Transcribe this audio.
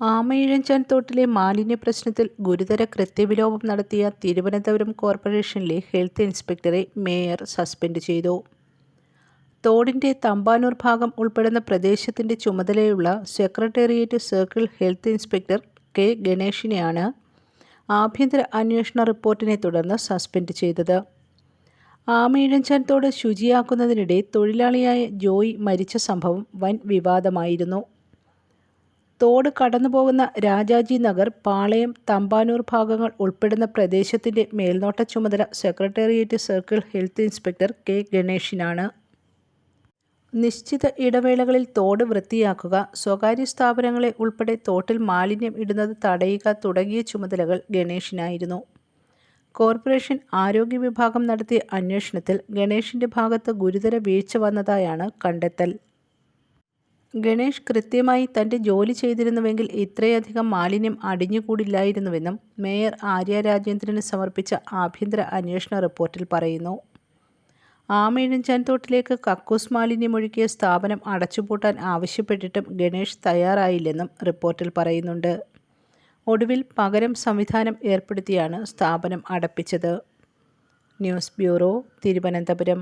ആമയിഴഞ്ചാൻ തോട്ടിലെ മാലിന്യ പ്രശ്നത്തിൽ ഗുരുതര കൃത്യവിലോപം നടത്തിയ തിരുവനന്തപുരം കോർപ്പറേഷനിലെ ഹെൽത്ത് ഇൻസ്പെക്ടറെ മേയർ സസ്പെൻഡ് ചെയ്തു. തോടിന്റെ തമ്പാനൂർ ഭാഗം ഉൾപ്പെടുന്ന പ്രദേശത്തിന്റെ ചുമതലയുള്ള secretariat circle health inspector K ഗണേഷിനെയാണ് ആഭ്യന്തര അന്വേഷണ റിപ്പോർട്ടിനെ തുടർന്ന് സസ്പെൻഡ് ചെയ്തത്. ആമയിഴഞ്ചാൻ തോട് ശുചിയാക്കുന്നതിനിടെ തൊഴിലാളിയായ ജോയി മരിച്ച സംഭവം വൻ വിവാദമായിരുന്നു. തോട് കടന്നു പോകുന്ന രാജാജി നഗർ പാളയം തമ്പാനൂർ ഭാഗങ്ങൾ ഉൾപ്പെടുന്ന പ്രദേശത്തിന്റെ മേൽനോട്ട ചുമതല secretariat circle health inspector K ഗണേഷിനാണ്. നിശ്ചിത ഇടവേളകളിൽ തോട് വൃത്തിയാക്കുക സ്വകാര്യ സ്ഥാപനങ്ങളെ ഉൾപ്പെടെ തോട്ടിൽ മാലിന്യം ഇടുന്നത് തടയുക തുടങ്ങിയ ചുമതലകൾ ഗണേഷിനായിരുന്നു. കോർപ്പറേഷൻ ആരോഗ്യ വിഭാഗം നടത്തിയ അന്വേഷണത്തിൽ ഗണേഷിന്റെ ഭാഗത്ത് ഗുരുതര വീഴ്ച വന്നതായാണ് കണ്ടെത്തൽ. ഗണേഷ് കൃത്യമായി തന്റെ ജോലി ചെയ്തിരുന്നുവെങ്കിൽ ഇത്രയധികം മാലിന്യം അടിഞ്ഞുകൂടില്ലായിരുന്നുവെന്നും മേയർ ആര്യ രാജേന്ദ്രന് സമർപ്പിച്ച ആഭ്യന്തര അന്വേഷണ റിപ്പോർട്ടിൽ പറയുന്നു. ആമയിഴഞ്ചാൻതോട്ടിലേക്ക് കക്കൂസ് മാലിന്യം മാലിന്യമൊഴുക്കിയ സ്ഥാപനം അടച്ചുപൂട്ടാൻ ആവശ്യപ്പെട്ടിട്ടും ഗണേഷ് തയ്യാറായില്ലെന്നും റിപ്പോർട്ടിൽ പറയുന്നുണ്ട്. ഒടുവിൽ പകരം സംവിധാനം ഏർപ്പെടുത്തിയാണ് സ്ഥാപനം അടപ്പിച്ചത്. News bureau Thiruvananthapuram.